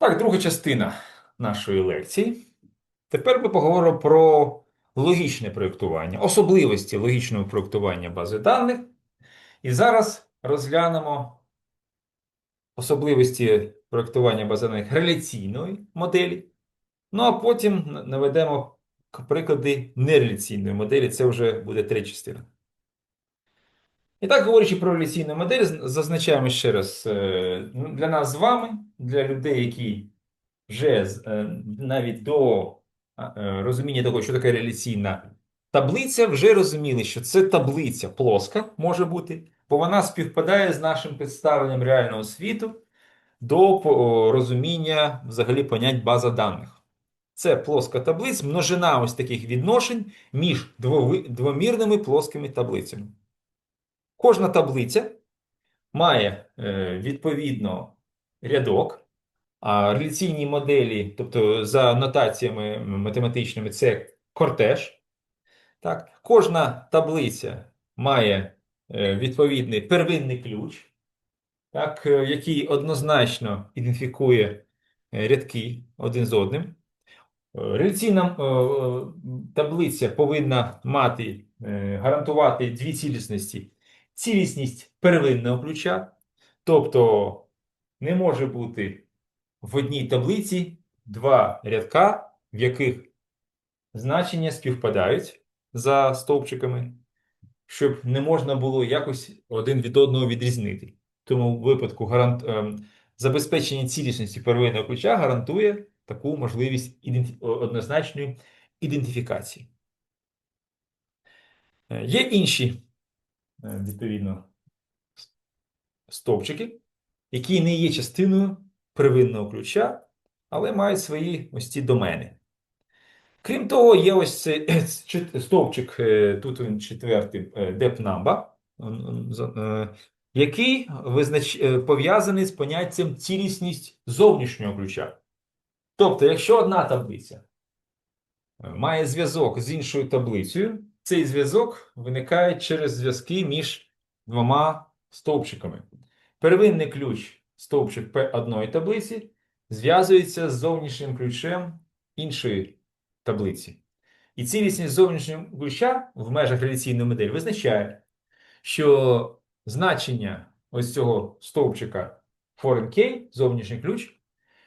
Так, друга частина нашої лекції. Тепер ми поговоримо про логічне проєктування, особливості логічного проєктування бази даних. І зараз розглянемо особливості проєктування бази даних реляційної моделі. Ну а потім наведемо приклади нереляційної моделі. Це вже буде третя частина. І так, говорячи про реляційну модель, зазначаємо ще раз е, ну, для нас з вами, для людей, які вже е, навіть до е, розуміння того, що таке реляційна таблиця, вже розуміли, що це таблиця плоска може бути, бо вона співпадає з нашим представленням реального світу до розуміння взагалі понять база даних. Це плоска таблиця, множина ось таких відношень між двомірними плоскими таблицями. Кожна таблиця має е, відповідно рядок, а реляційні моделі, тобто за нотаціями математичними, це кортеж. Так? Кожна таблиця має е, відповідний первинний ключ, так, е, який однозначно ідентифікує рядки один з одним. Реляційна таблиця повинна мати, гарантувати дві цілісності. Цілісність первинного ключа, тобто не може бути в одній таблиці два рядка, в яких значення співпадають за стовпчиками, щоб не можна було якось один від одного відрізнити. Тому в випадку гарант... ем, забезпечення цілісності первинного ключа гарантує таку можливість іденті... однозначної ідентифікації. Е, Є інші, е, відповідно, с- стовпчики, які не є частиною первинного ключа, але мають свої ось ці домени. Крім того, є ось цей стовпчик, е, тут він четвертий, е, е, який визнач... е, пов'язаний з поняттям цілісність зовнішнього ключа. Тобто, якщо одна таблиця е, має зв'язок з іншою таблицею, цей зв'язок виникає через зв'язки між двома стовпчиками. Первинний ключ, стовпчик P одної таблиці, зв'язується з зовнішнім ключем іншої таблиці. І цілісність зовнішнього ключа в межах реляційної моделі визначає, що значення ось цього стовпчика foreign key, зовнішній ключ,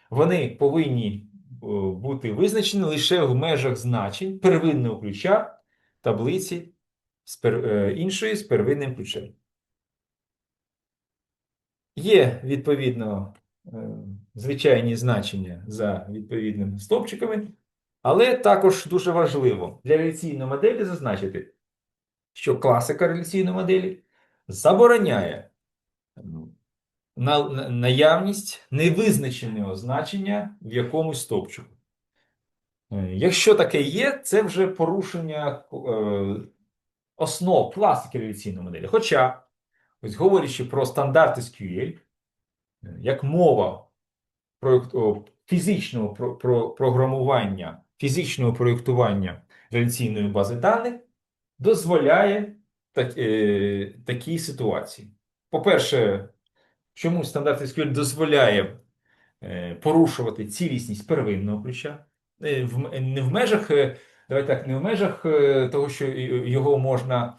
вони повинні е, бути визначені лише в межах значень первинного ключа таблиці з пер- е, іншої з первинним ключем. Є відповідно е, звичайні значення за відповідними стовпчиками, але також дуже важливо для реляційної моделі зазначити, що класика реляційної моделі забороняє ну, на, на- наявність невизначеного значення в якомусь стовпчику. Е, Якщо таке є, це вже порушення е, основ класики реляційної моделі. Хоча, ось говорячи про стандарт SQL, е, як мова фізичного про, про, програмування, фізичного проєктування реляційної бази даних, дозволяє так, е, такі ситуації. По-перше, чому стандарт SQL дозволяє е, порушувати цілісність первинного ключа? Е, не в межах, е, давай так, не в межах е, того, що його можна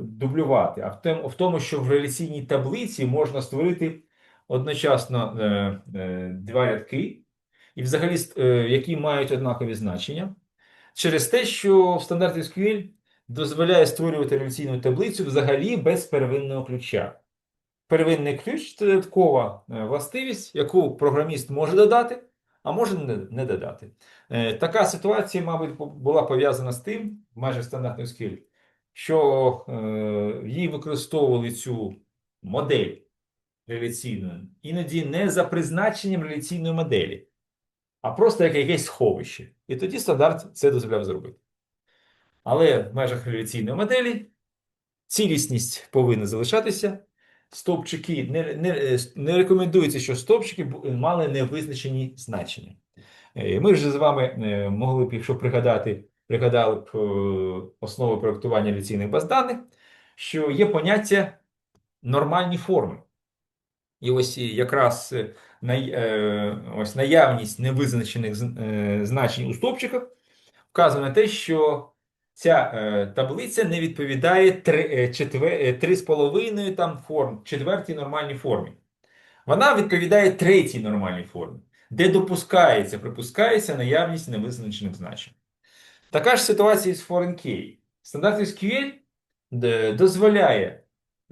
дублювати, а в тем- в тому, що в реляційній таблиці можна створити одночасно два рядки, і взагалі які мають однакові значення, через те, що в стандарті SQL дозволяє створювати реляційну таблицю взагалі без первинного ключа. Первинний ключ це додаткова властивість, яку програміст може додати, а може не, додати. Е, Така ситуація, мабуть, була пов'язана з тим, майже стандартний SQL, що е, її використовували цю модель реляційну, іноді не за призначенням реляційної моделі, а просто як якесь сховище. І тоді стандарт це дозволяв зробити. Але в межах реляційної моделі цілісність повинна залишатися. Стовпчики не, не, е, не рекомендується, що стовпчики мали невизначені значення. Е, Ми вже з вами е, могли б, якщо пригадати, пригадали б основи проєктування реляційних баз даних, що є поняття нормальні форми. І ось якраз ось наявність невизначених значень у стовпчиках вказує на те, що ця е, таблиця не відповідає 3,5 там форм, четвертій нормальній формі. Вона відповідає третій нормальній формі, де допускається, припускається наявність невизначених значень. Така ж ситуація з foreign key. Стандарт SQL дозволяє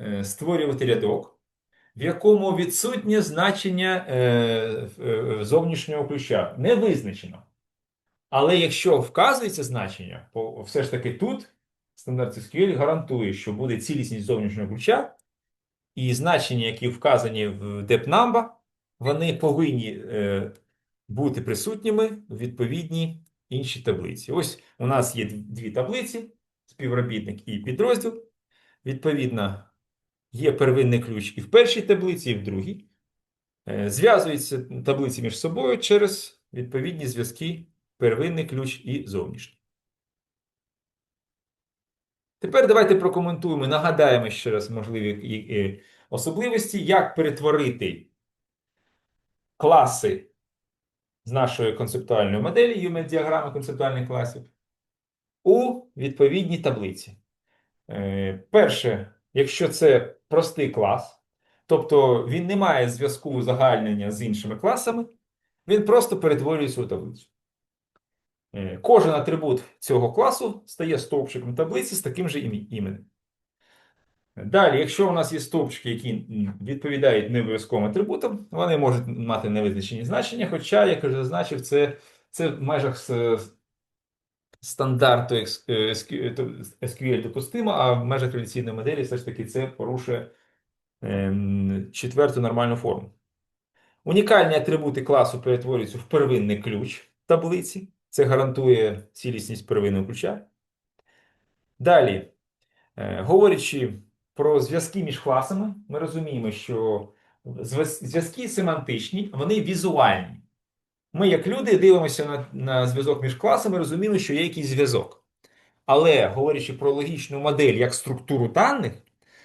е, створювати рядок, в якому відсутнє значення е, е, зовнішнього ключа. Не визначено. Але якщо вказується значення, то все ж таки тут стандарт SQL гарантує, що буде цілісність зовнішнього ключа, і значення, які вказані в DepNumber, вони повинні е, бути присутніми в відповідній іншій таблиці. Ось у нас є дві таблиці: співробітник і підрозділ. Відповідно, є первинний ключ і в першій таблиці, і в другій. Е, Зв'язуються таблиці між собою через відповідні зв'язки первинний ключ і зовнішній. Тепер давайте прокоментуємо, нагадаємо ще раз можливі особливості, як перетворити класи з нашої концептуальної моделі, UML діаграми концептуальних класів, у відповідні таблиці. Е, Перше, якщо це простий клас, тобто він не має зв'язку узагальнення з іншими класами, він просто перетворюється у таблицю. Е, Кожен атрибут цього класу стає стовпчиком таблиці з таким же іменем. Далі, якщо у нас є стовпчики, які відповідають необов'язковим атрибутам, вони можуть мати невизначені значення, хоча, як вже зазначив, це, це в межах стандарту е, SQL допустимо, а в межах реляційної моделі все ж таки це порушує ем, четверту нормальну форму. Унікальні атрибути класу перетворюються в первинний ключ таблиці. Це гарантує цілісність первинного ключа. Далі, е, говорячи про зв'язки між класами, ми розуміємо, що зв'язки семантичні, вони візуальні. Ми, як люди, дивимося на, на зв'язок між класами, розуміємо, що є якийсь зв'язок. Але говорячи про логічну модель як структуру даних,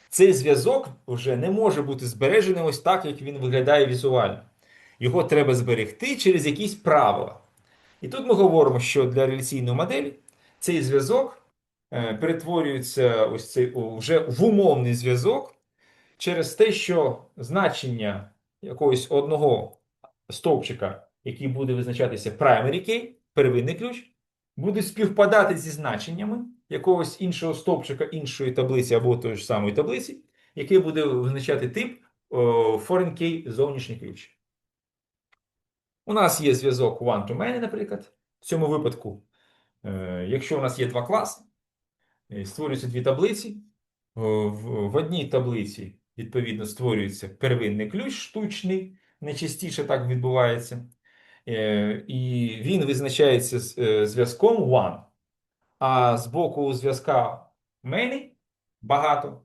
цей зв'язок вже не може бути збережений ось так, як він виглядає візуально. Його треба зберегти через якісь правила. І тут ми говоримо, що для реляційної моделі цей зв'язок е, перетворюється ось цей вже в умовний зв'язок через те, що значення якогось одного стовпчика, який буде визначатися primary key, первинний ключ, буде співпадати зі значеннями якогось іншого стовпчика іншої таблиці або тої ж самої таблиці, який буде визначати тип foreign key зовнішній ключ. У нас є зв'язок one-to-many, наприклад. В цьому випадку, е, якщо у нас є два класи, е, створюються дві таблиці. В, в одній таблиці, відповідно, створюється первинний ключ штучний, найчастіше так відбувається. Е, І він визначається е, зв'язком one. А з боку зв'язка many багато.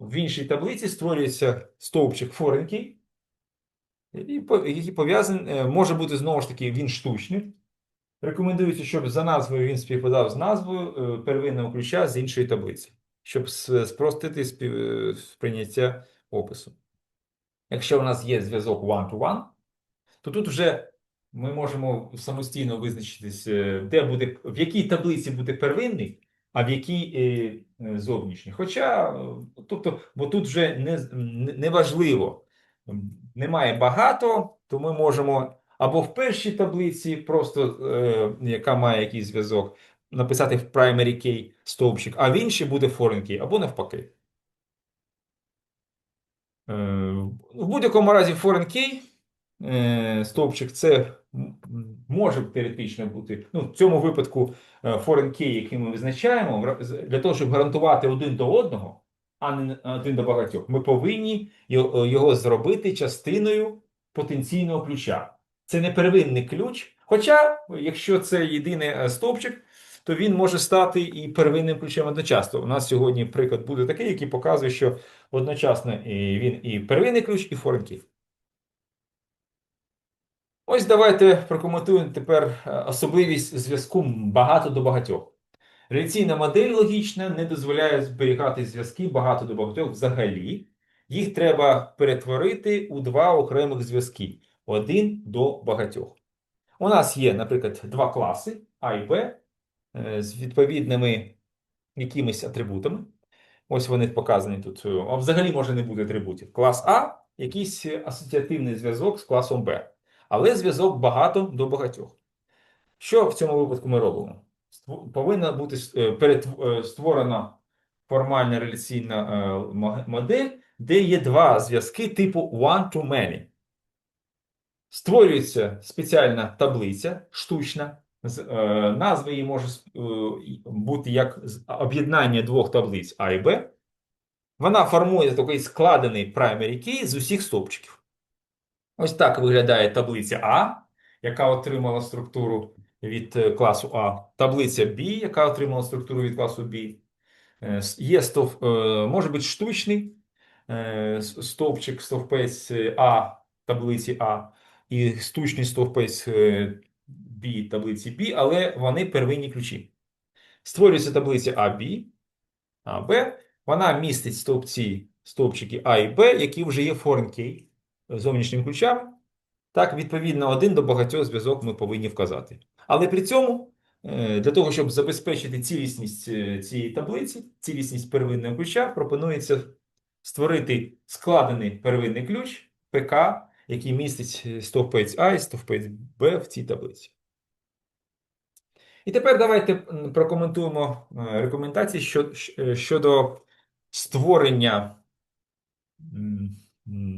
В іншій таблиці створюється стовпчик foreign key, і по- який пов'язаний, е, може бути знову ж таки він штучний. Рекомендується, щоб за назвою він співпадав з назвою е, первинного ключа з іншої таблиці, щоб спростити е, сприйняття опису. Якщо у нас є зв'язок one-to-one, то тут вже ми можемо самостійно визначитись, де буде, в якій таблиці буде первинний, а в якій зовнішній. Хоча, тобто, бо тут вже не, не, важливо, немає багато, то ми можемо або в першій таблиці, просто е, яка має якийсь зв'язок, написати в primary key стовпчик, а в іншій буде foreign key, або навпаки. Е, В будь-якому разі foreign key е, стовпчик це може теоретично бути. Ну, в цьому випадку е, foreign key, який ми визначаємо, для того, щоб гарантувати один до одного, а не один до багатьох, ми повинні його, зробити частиною потенційного ключа. Це не первинний ключ. Хоча, якщо це єдиний е, стовпчик, то він може стати і первинним ключем одночасно. У нас сьогодні приклад буде такий, який показує, що одночасно він і первинний ключ, і key. Ось давайте прокоментуємо тепер е, особливість зв'язку багато до багатьох. Реляційна модель логічна не дозволяє зберігати зв'язки багато до багатьох взагалі. Їх треба перетворити у два окремих зв'язки. один до багатьох. У нас є, наприклад, два класи А і Б е, з відповідними якимись атрибутами. Ось вони показані тут. А взагалі може не бути атрибутів. Клас А якийсь асоціативний зв'язок з класом Б. Але зв'язок багато до багатьох. Що в цьому випадку ми робимо? Повинна бути е, е, створена формальна реляційна е, модель, де є два зв'язки типу one-to-many. Створюється спеціальна таблиця штучна. Назва її може бути як об'єднання двох таблиць А і Б. Вона формує такий складений primary key з усіх стовпчиків. Ось так виглядає таблиця А, яка отримала структуру від е, класу А. Таблиця B, яка отримала структуру від класу B. Е, Є стов, е, може бути штучний стовпчик, стовпець А таблиці А, і штучний стовпець B таблиці B, але вони первинні ключі. Створюється таблиця AB, АБ. Вона містить стовпці, стовпчики А і Б, які вже є foreign key зовнішніми ключами. Так, відповідно, один до багатьох зв'язок ми повинні вказати. Але при цьому, е, для того, щоб забезпечити цілісність е, цієї таблиці, цілісність первинного ключа, пропонується створити складений первинний ключ ПК, який містить е, стовпець А і стовпець Б в цій таблиці. І тепер давайте прокоментуємо рекомендації щодо створення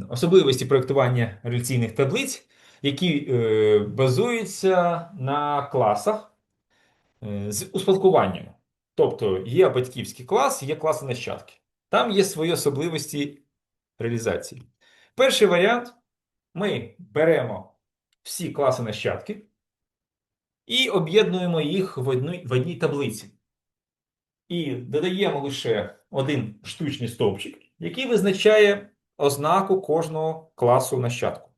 особливості проєктування реляційних таблиць, які е, базуються на класах е, з успадкуванням. Тобто є батьківський клас, є класи нащадки. Там є свої особливості реалізації. Перший варіант: ми беремо всі класи нащадки і об'єднуємо їх в одній, в одній таблиці. І додаємо лише один штучний стовпчик, який визначає ознаку кожного класу нащадку.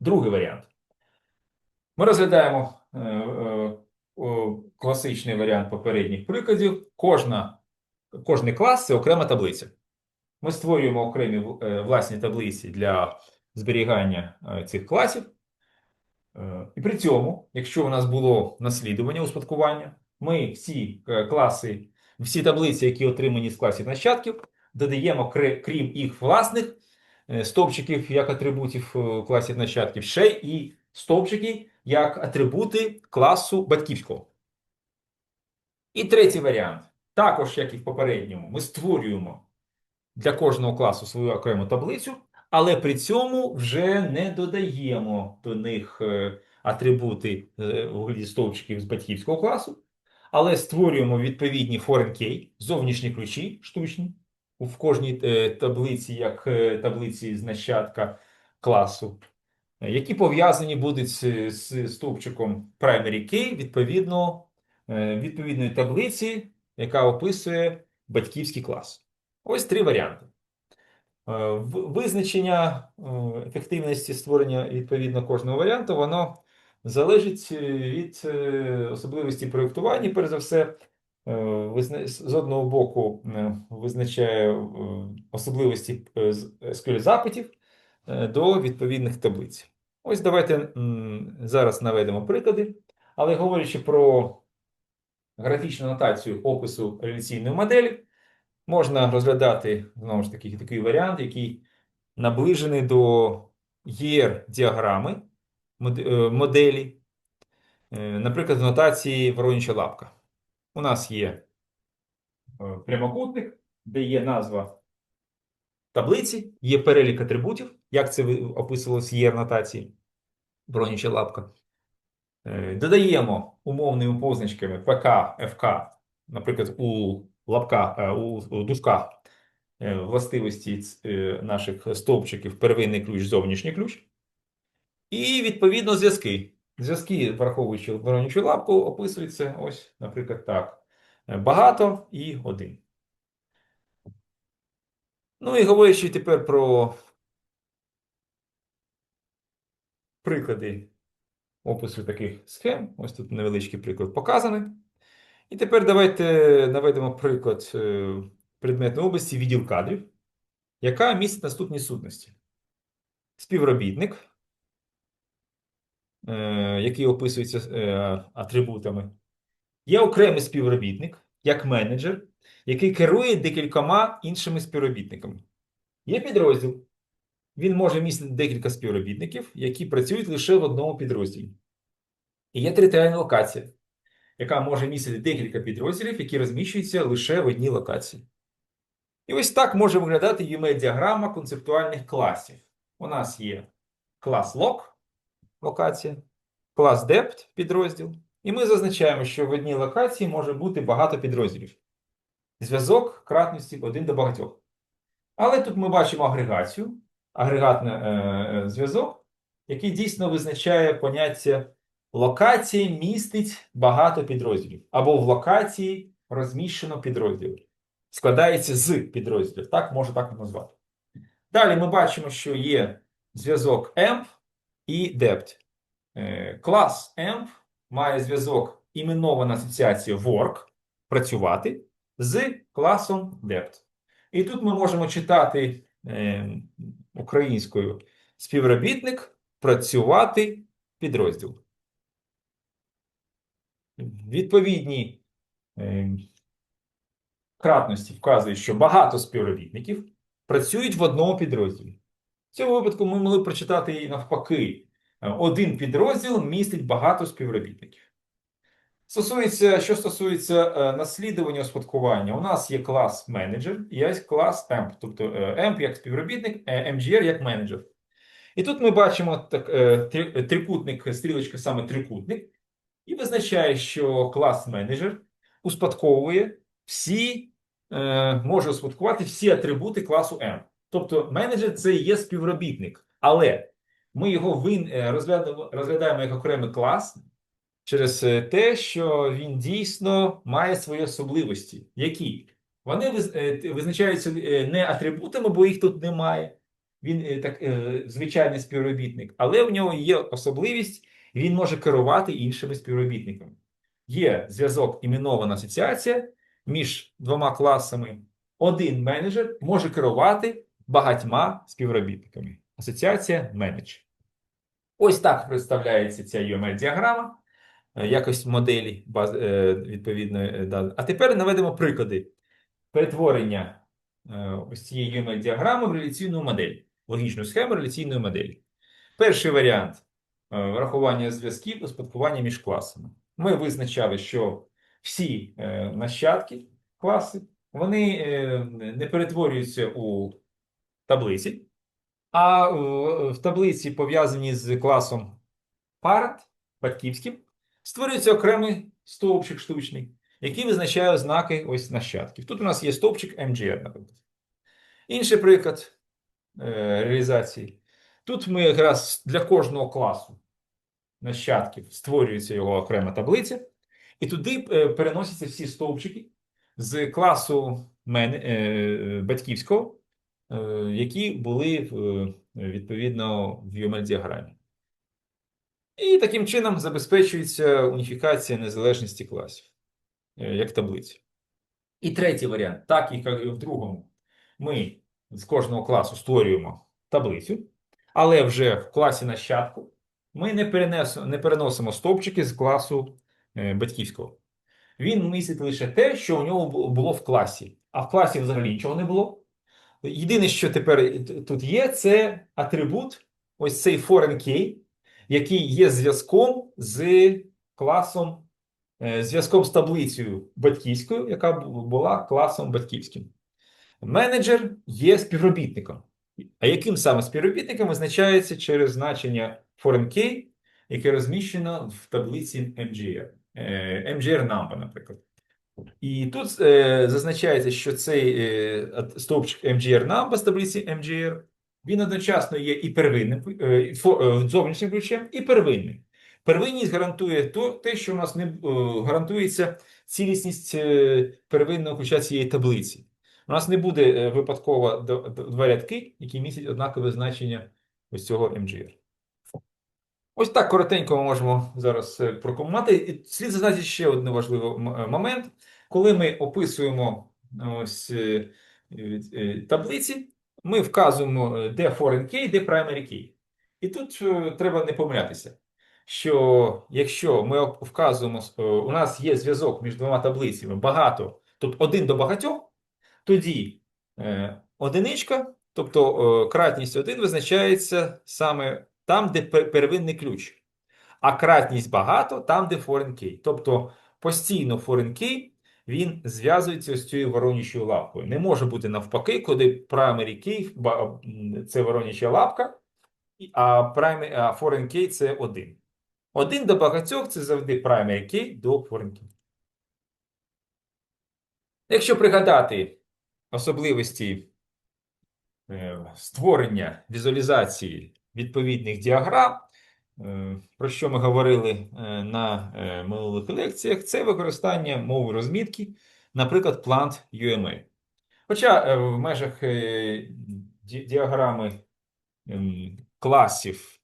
Другий варіант. Ми розглядаємо е, е, класичний варіант попередніх прикладів. Кожна, кожний клас це окрема таблиця. Ми створюємо окремі е, власні таблиці для зберігання цих класів. І при цьому, якщо у нас було наслідування успадкування, ми всі класи, всі таблиці, які отримані з класів нащадків, додаємо, крім їх власних стовпчиків як атрибутів е, класів нащадків, ще і стовпчики як атрибути класу батьківського. І третій варіант. Також, як і в попередньому, ми створюємо для кожного класу свою окрему таблицю, але при цьому вже не додаємо до них е, атрибути е, вигляді стовпчиків з батьківського класу, але створюємо відповідні foreign key, зовнішні ключі штучні в кожній е, таблиці, як е, таблиці з нащадка класу, е, які пов'язані будуть з, з стовпчиком primary key відповідно, відповідної таблиці, яка описує батьківський клас. Ось три варіанти. Визначення ефективності створення відповідно кожного варіанту, воно залежить від особливості проєктування. Перш за все, з одного боку е, визначає е, особливості е, SQL запитів е, до відповідних таблиць. Ось давайте зараз наведемо приклади, але говорячи про графічну нотацію опису реляційної моделі, можна розглядати знову ж таки такий варіант, який наближений до ЄР-діаграми е, моделі, Е, наприклад, нотації вороняча лапка. У нас є е, прямокутник, де є назва таблиці, є перелік атрибутів, як це описувалось в ЄР-нотації, вороняча лапка. Е, Додаємо умовними позначками ПК, ФК, наприклад, у лапках, е, у, дужках властивості наших стовпчиків первинний ключ, зовнішній ключ. І відповідно зв'язки. Зв'язки, враховуючи воронячу лапку, описуються ось, наприклад, так. Е, Багато і один. Ну і говорячи тепер про приклади опису таких схем. Ось тут невеличкий приклад показаний. І тепер давайте наведемо приклад е, предметної області відділ кадрів, яка містить наступні сутності. співробітник, який описується е, атрибутами. Є окремий співробітник, як менеджер, який керує декількома іншими співробітниками. Є підрозділ. Він може містити декілька співробітників, які працюють лише в одному підрозділі. І є територіальна локація, яка може містити декілька підрозділів, які розміщуються лише в одній локації. І ось так може виглядати UML-діаграма концептуальних класів. У нас є клас log, локація, клас depth, підрозділ. І ми зазначаємо, що в одній локації може бути багато підрозділів. Зв'язок кратності один до багатьох. Але тут ми бачимо агрегацію, агрегатний е, е, зв'язок, який дійсно визначає поняття локації містить багато підрозділів. Або в локації розміщено підрозділи. Складається з підрозділів. Так, можу так назвати. Далі ми бачимо, що є зв'язок EMP і DEPT. Е, Клас EMP має зв'язок іменована асоціація work працювати з класом DEPT. І тут ми можемо читати е, українською співробітник працювати підрозділ. Відповідні е, кратності вказують, що багато співробітників працюють в одному підрозділі. В цьому випадку ми могли прочитати і навпаки. Е, Один підрозділ містить багато співробітників. Стосується, що стосується е, наслідування успадкування, у нас є клас менеджер і є клас EMP, тобто е, EMP як співробітник, е, MGR як менеджер. І тут ми бачимо так, е, три- трикутник, стрілочка саме трикутник, і визначає, що клас менеджер успадковує всі, е, може успадкувати всі атрибути класу M. Тобто менеджер це є співробітник, але ми його вин, е, розглядаємо, розглядаємо як окремий клас через е, те, що він дійсно має свої особливості. Які? Вони е, визначаються не атрибутами, бо їх тут немає. Він так, звичайний співробітник, але в нього є особливість, він може керувати іншими співробітниками. Є зв'язок іменована асоціація між двома класами. Один менеджер може керувати багатьма співробітниками. Асоціація менедж. Ось так представляється ця UML-діаграма, е, якось моделі е, відповідної. е. А тепер наведемо приклади перетворення ось цієї UML-діаграми в реляційну модель, логічну схему реляційної моделі. Перший варіант врахування зв'язків успадкування між класами. Ми визначали, що всі нащадки класи вони не перетворюються у таблиці, а в, в таблиці, пов'язані з класом parent, батьківським, створюється окремий стовпчик штучний, який визначає ознаки ось нащадків. Тут у нас є стовпчик MGR, наприклад. Інший приклад е, реалізації. Тут ми якраз для кожного класу нащадків створюється його окрема таблиця, і туди е, переносяться всі стовпчики з класу мене, е, батьківського, е, які були е, відповідно в UML-діаграмі. І таким чином забезпечується уніфікація незалежності класів, е, як таблиці. І третій варіант, так як і в другому, ми з кожного класу створюємо таблицю, але вже в класі нащадку ми не, перенесемо, не переносимо стовпчики з класу е, батьківського. Він містить лише те, що у нього було в класі, а в класі взагалі нічого не було. Єдине, що тепер тут є, це атрибут, ось цей foreign key, який є зв'язком з класом, е, зв'язком з таблицею батьківською, яка була класом батьківським. Менеджер є співробітником. А яким саме співробітником визначається через значення foreign key, яке розміщено в таблиці MGR. Е, MGR number, наприклад. І тут е, зазначається, що цей е, стовпчик MGR number з таблиці MGR, він одночасно є і первинним е, е, зовнішнім ключем, і первинним. Первинність гарантує то, те, що у нас не е, гарантується цілісність е, первинного ключа цієї таблиці. У нас не буде е, випадково два рядки, які містять однакове значення ось цього MGR. Ось так коротенько ми можемо зараз е, прокомувати. І Слід зазначити ще один важливий е, момент. Коли ми описуємо ось е, таблиці, ми вказуємо, де foreign key, де primary key. І тут треба не помилятися, що якщо ми вказуємо, у нас є зв'язок між двома таблицями багато, тобто один до багатьох, тоді одиничка, тобто кратність 1 визначається саме там, де первинний ключ, а кратність багато там, де foreign key. Тобто постійно foreign key він зв'язується з цією воронячою лапкою. Не може бути навпаки, коли primary key це вороняча лапка, а, foreign key це один. Один до багатьох це завжди primary key до foreign key. Якщо пригадати особливості е, створення візуалізації відповідних діаграм, е, про що ми говорили е, на е, минулих лекціях, це використання мови розмітки, наприклад, Plant UML. Хоча в межах діаграми ем, класів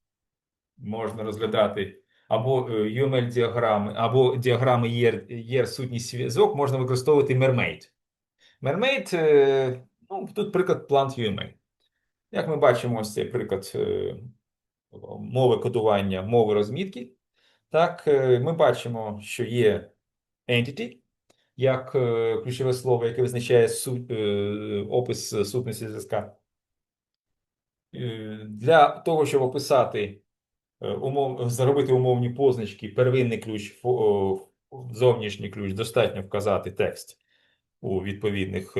можна розглядати або е, UML-діаграми, або діаграми є, є сутність зв'язок, можна використовувати Mermaid. Mermaid, ну, тут приклад Plant UML. Як ми бачимо, ось цей приклад е, мови кодування, мови розмітки. Так, е, ми бачимо, що є entity, як е, ключове слово, яке визначає су- е, опис сутності зв'язка. Для того, щоб описати умов, зробити умовні позначки, первинний ключ, зовнішній ключ, достатньо вказати текст у відповідних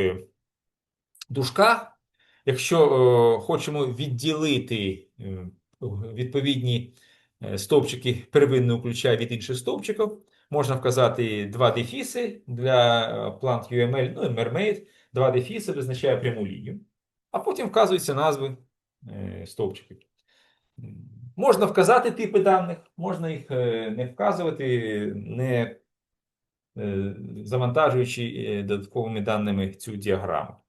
дужках. Якщо е, хочемо відділити е, відповідні е, стовпчики первинного ключа від інших стовпчиків, можна вказати два дефіси для Plant UML, ну і Mermaid. Два дефіси визначає пряму лінію, а потім вказуються назви стовпчиків. Можна вказати типи даних, можна їх не вказувати, не завантажуючи додатковими даними цю діаграму.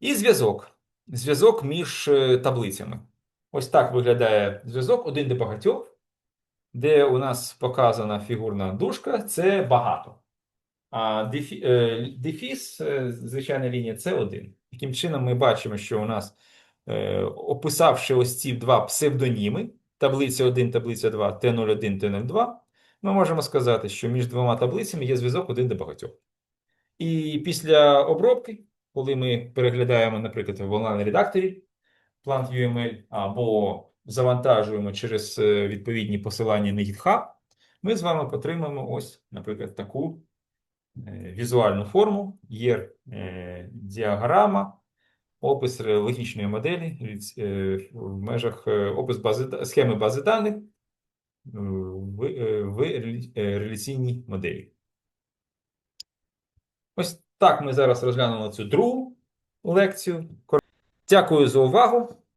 І зв'язок. Зв'язок між е, таблицями. Ось так виглядає зв'язок один до багатьох, де у нас показана фігурна дужка це багато. А е, дефіс, е, звичайна лінія, це один. Таким чином, ми бачимо, що у нас, описавши ось ці два псевдоніми, таблиця 1, таблиця 2, Т01, Т02, ми можемо сказати, що між двома таблицями є зв'язок один до багатьох. І після обробки, коли ми переглядаємо, наприклад, в онлайн-редакторі Plant UML або завантажуємо через е, відповідні посилання на GitHub, ми з вами отримаємо ось, наприклад, таку е, візуальну форму, є е, діаграма, опис логічної моделі в межах опис бази, схеми бази даних в, реляційній моделі. Так ми зараз розглянули цю другу лекцію. Дякую за увагу.